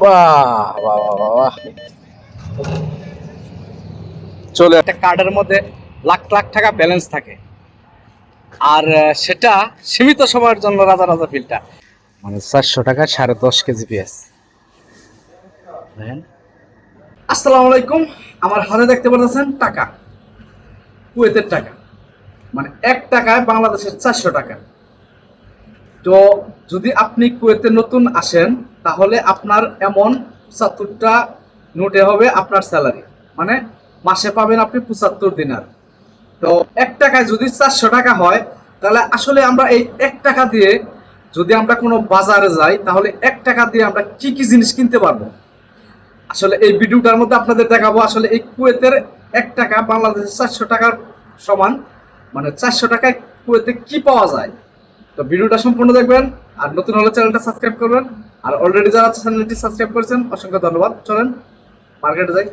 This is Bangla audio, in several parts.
বাহ। চলে, একটা কার্ডের মধ্যে লাখ লাখ টাকা ব্যালেন্স থাকে। আর সেটা সীমিত সময়ের জন্য রাজা রাজা ফিল্টার মানে চারশো টাকা সাড়ে দশ কেজি পেঁয়াজ। আসসালামু আলাইকুম। আমার হাতে দেখতে পাচ্ছেন টাকা। কুয়েতের টাকা। মানে এক টাকায় বাংলাদেশের চারশো টাকা। তো যদি আপনি কুয়েতে নতুন আসেন তাহলে আপনার এমন পঁচাত্তরটা নোটে হবে আপনার স্যালারি মানে মাসে পাবেন আপনি পঁচাত্তর দিনার। তো এক টাকায় যদি চারশো টাকা হয়, তাহলে আসলে আমরা এই এক টাকা দিয়ে যদি আমরা কোনো বাজারে যাই, তাহলে এক টাকা দিয়ে আমরা কি কি জিনিস কিনতে পারব? আসলে এই ভিডিওটার মধ্যে আপনাদের দেখাবো, আসলে এই কুয়েতের এক টাকা বাংলাদেশের চারশো টাকার সমান। মানে চারশো টাকায় কুয়েতে কি পাওয়া যায়? তো ভিডিওটা সম্পূর্ণ দেখবেন। আর নতুন হলে চ্যানেলটা সাবস্ক্রাইব করবেন। আর অলরেডি যারা চ্যানেলটি সাবস্ক্রাইব করেছেন, অসংখ্য ধন্যবাদ। চলেন, মার্কেটে যাই।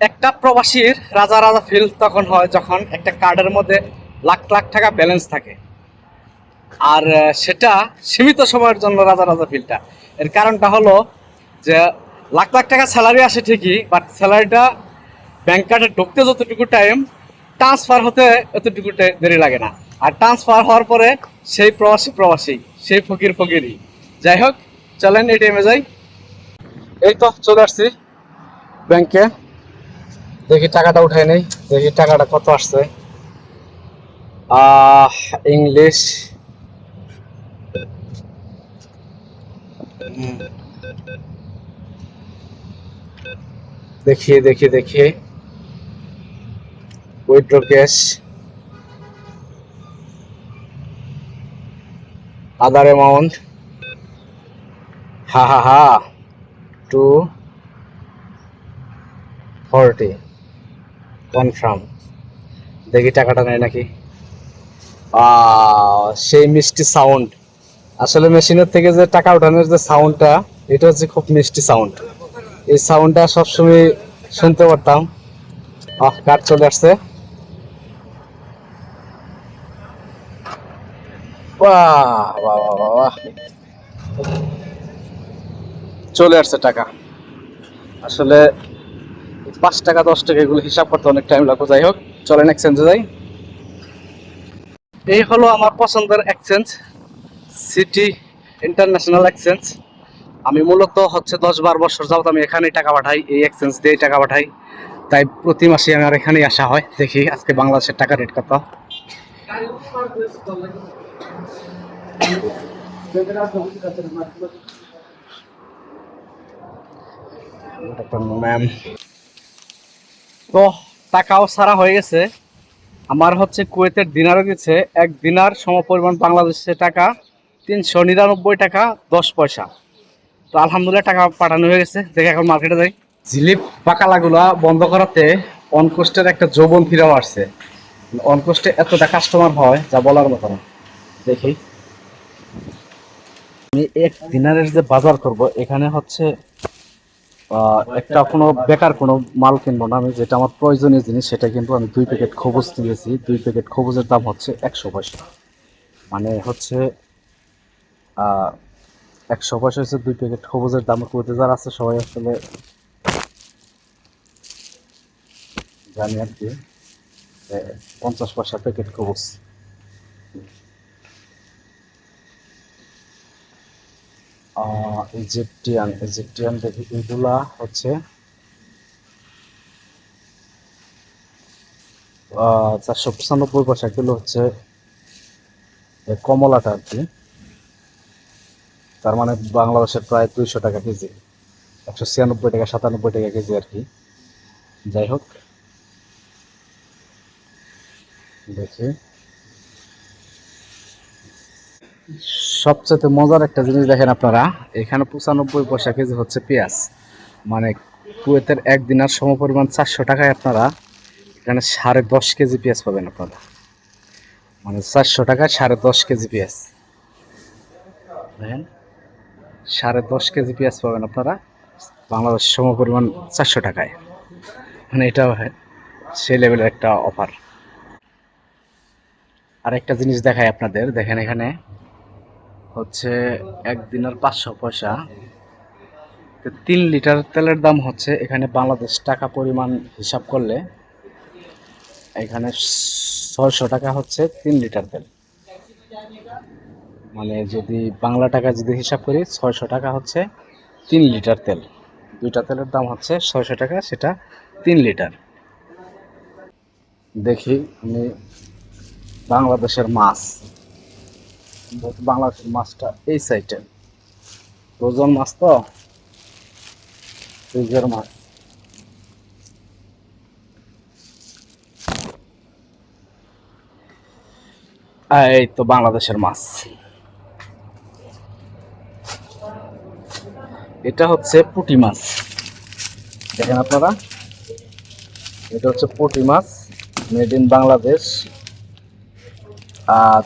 একটা প্রবাসীর রাজা রাজা ফিল তখন হয় যখন একটা কার্ডের মধ্যে লাখ লাখ টাকা ব্যালেন্স থাকে। আর সেটা সীমিত সময়ের জন্য রাজা রাজা ফিলটা এর কারণটা হলো যে লাখ লাখ টাকা স্যালারি আসে ঠিকই বাট স্যালারিটা ব্যাংক কার্ডে ঢুকতে যতটুকু টাইম ট্রান্সফার হতে এতটুকু দেরি লাগে না। আর ট্রান্সফার হওয়ার পরে সেই প্রবাসী প্রবাসী, সেই ফকির ফকিরই যাই হোক, চলেন এটিএমে যাই। এই তো চলে আসছি ব্যাংকে। দেখি টাকাটা উঠাই নেই, দেখি টাকাটা কত আসছে। ইংলিশ। দেখি দেখি দেখি উইথড্র ক্যাশ। আদার অ্যামাউন্ট হা হা হা। Two forty. কনফার্ম। দেখি টাকাটা নেয় নাকি। সেই মিষ্টি সাউন্ড। আসলে মেশিনের থেকে যে টাকা ওঠানোর যে সাউন্ডটা, এটা হচ্ছে খুব মিষ্টি সাউন্ড। এই সাউন্ডটা সবসময় শুনতে পারতাম। আহ, কার চলে আসছে? বাহ। চলে আসছে টাকা। আসলে পাঁচ টাকা, দশ টাকা এগুলো হিসাব করতে অনেক টাইম লাগবে। যাই হোক, চলেন এক্সচেঞ্জে যাই। এই হলো আমার পছন্দের এক্সচেঞ্জ সিটি ইন্টারন্যাশনাল এক্সচেঞ্জ আমি মূলত হচ্ছে দশ বারো বছর যাবত আমি এখানেই টাকা পাঠাই, এই এক্সচেঞ্জ দিয়ে টাকা পাঠাই। তাই প্রতি মাসে আমার এখানেই আসা হয়। দেখি আজকে বাংলাদেশের টাকা রেট কত। তো টাকাও সারা হয়ে গেছে। আমার হচ্ছে কুয়েতের দিনারও গেছে এক দিনার সমপরিমাণ বাংলাদেশের টাকা তিনশো নিরানব্বই টাকা দশ পয়সা। তো আলহামদুলিল্লাহ টাকা পাঠানো হয়ে গেছে। দেখে এখন মার্কেটে যাই। জিলিপ পাকালাগুলা বন্ধ করাতে অনকোস্টের একটা যৌবন ফিরাও আসছে। অনকোস্টে এতটা কাস্টমার হয় যা বলার মতো না। দেখি। আমি এক দিনারের যে বাজার করব, এখানে হচ্ছে একটা কোনো বেকার কোনো মাল কিনবো না আমি, যেটা আমার প্রয়োজনীয় জিনিস, সেটা কিন্তু আমি দুই প্যাকেট খবুজ নিয়েছি দুই প্যাকেট খবুজের দাম হচ্ছে একশো পয়সা। মানে হচ্ছে একশো পয়সা হচ্ছে দুই প্যাকেট খবুজের দাম। কুয়েতে যারা আছে সবাই আসলে জানি আর কি। পঞ্চাশ পয়সা প্যাকেট আহ, ইজিপটিয়ান ইজিপটিয়ান দেখি এগুলা হচ্ছে চারশো পঁচানব্বই পয়সা কিলো হচ্ছে কমলাটা আর কি। তার মানে বাংলাদেশের প্রায় দুইশো টাকা কেজি একশো ছিয়ানব্বই টাকা সাতানব্বই টাকা কেজি আর কি। যাই হোক। দেখি সবচেয়ে মজার একটা জিনিস দেখেন আপনারা, এখানে পঁচানব্বই পয়সা কেজি হচ্ছে পেঁয়াজ। মানে কুয়েতের একদিনের সমপরিমাণ চারশো টাকায় আপনারা এখানে সাড়ে দশ কেজি পেঁয়াজ পাবেন আপনারা। মানে চারশো টাকায় সাড়ে দশ কেজি পেঁয়াজ। দেখেন, সাড়ে দশ কেজি পেঁয়াজ পাবেন আপনারা বাংলাদেশ সমপরিমাণ চারশো টাকায়। মানে এটা সেই লেভেলের একটা অফার আর একটা জিনিস দেখাই আপনাদের। দেখেন এখানে হচ্ছে একদিনের পাঁচশো পয়সা। তো তিন লিটার তেলের দাম হচ্ছে এখানে বাংলাদেশ টাকা পরিমাণ হিসাব করলে এখানে ছয়শো টাকা হচ্ছে তিন লিটার তেল। মানে যদি বাংলা টাকা যদি হিসাব করি, ছয়শো টাকা হচ্ছে তিন লিটার তেল। দুইটা তেলের দাম হচ্ছে ছয়শো টাকা, সেটা তিন লিটার। দেখি আমি বাংলাদেশের মাছ। বাংলাদেশের মাছটা এই সাইডে ওজন মাছ তো? ফ্রিজের মাছ। এই তো বাংলাদেশের মাছ। এটা হচ্ছে পুঁটি মাছ। দেখেন আপনারা। এটা হচ্ছে পুঁটি মাছ। Made in Bangladesh.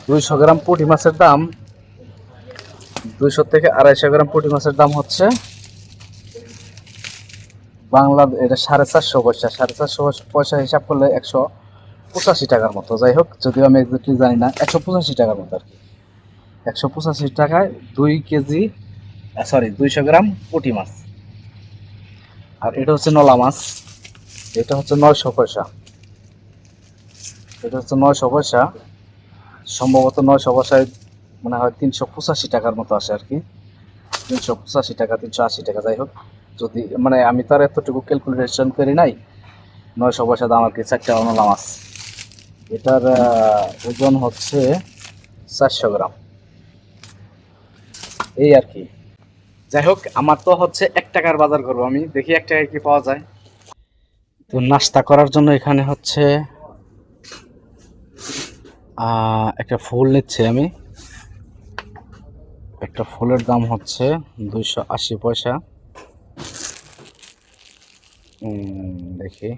দুইশো গ্রাম পুঁটি মাছের দাম, দুইশো থেকে আড়াইশো গ্রাম পুঁটি মাছের দাম হচ্ছে বাংলা এটা সাড়ে চারশো পয়সা, সাড়ে চারশো পয়সা হিসাব করলে একশো পঁচাশি টাকার মতো। যাই হোক, যদিও আমি এক্সাক্টলি জানি না, একশো পঁচাশি টাকার মতো আর কি। একশো পঁচাশি টাকায় দুই কেজি সরি দুইশো গ্রাম পুঁটি মাছ। আর এটা হচ্ছে নলা মাছ। এটা হচ্ছে নয়শো পয়সা। এটা হচ্ছে নয়শো পয়সা। সম্ভবত নয়শো পয়সায় মানে হয় তিনশো পঁচাশি টাকার মতো আসে আর কি। তিনশো পঁচাশি টাকা, তিনশো আশি টাকা, যাই হোক। যদি মানে আমি তার এতটুকু ক্যালকুলেশন করি নাই, নয়শো পয়সা দাম আর কি চারটা নলা মাছ এটার ওজন হচ্ছে চারশো গ্রাম। এই আর কি। যাই হোক, আমার তো হচ্ছে এক টাকার বাজার করব আমি। দেখি এক টাকায় কি পাওয়া যায়। তো নাস্তা করার জন্য এখানে হচ্ছে একটা ফুল নিচ্ছি আমি। একটা ফুলের দাম হচ্ছে দুইশো আশি পয়সা। দেখি।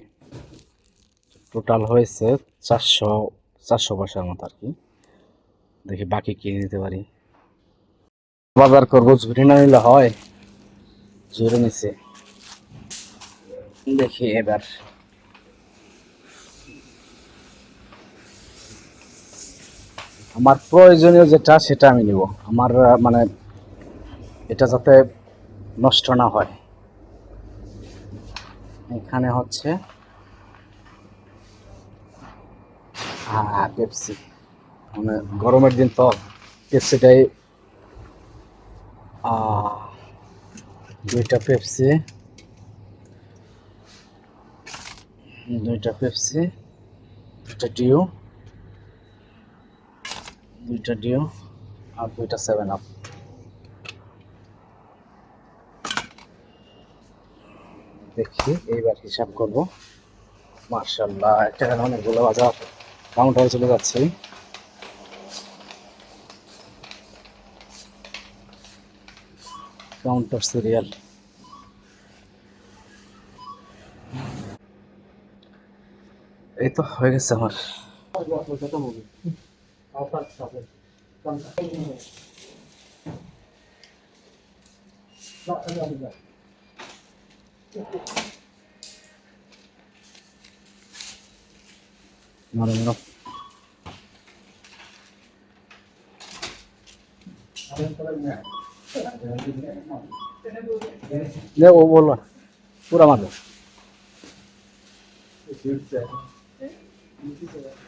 টোটাল হয়েছে চারশো চারশো পয়সার মতো আর কি। দেখি বাকি কিনে নিতে পারি। বাজার করব, ঝুড়ি না নিলে হয়। ঝুড়ি নিছে। দেখি এবার। আমার প্রয়োজনীয় যেটা, সেটা আমি নিব। আমার মানে এটা যাতে নষ্ট না হয়। এখানে হচ্ছে হ্যাঁ পেপসি। মানে গরমের দিন তো পেপসিটাই দুইটা পেপসি দুইটা পেপসি, দুইটা ডিউ। দুইটা ডিউ আর দুইটা সেভেন আপ দেখি, এইবার হিসাব করব। মার্শাল্লাহ একটা অনেকগুলো বাজার কাউন্টারে চলে যাচ্ছি। কাউন্টার সিরিয়াল এই তো হয়ে গেছে আমার। Kapat kapı. Kanka. Bak hadi bak. Mara mara. Ne o bolla. Vuramadı. Sürse. Ne? Ne?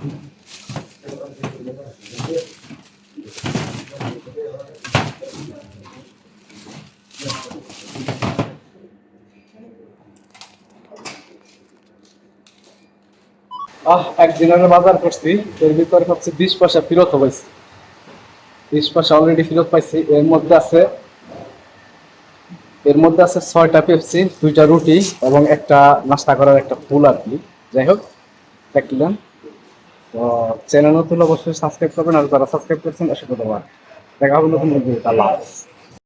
আহ একদিনের বাজার করছি। এর ভিতরে হচ্ছে বিশ পয়সা ফেরত হয়েছে। বিশ পয়সা অলরেডি ফেরত পাইছি। এর মধ্যে আছে, এর মধ্যে আছে ছয়টা পেপসি দুইটা রুটি এবং একটা নাস্তা করার একটা ফুল আর কি। যাই হোক, দেখলেন। তো চ্যানেল নতুন অবশ্যই সাবস্ক্রাইব করবেন আর যারা সাবস্ক্রাইব করছেন, অসংখ্য ধন্যবাদ। দেখা হবে নতুন আল্লাহ হাফেজ।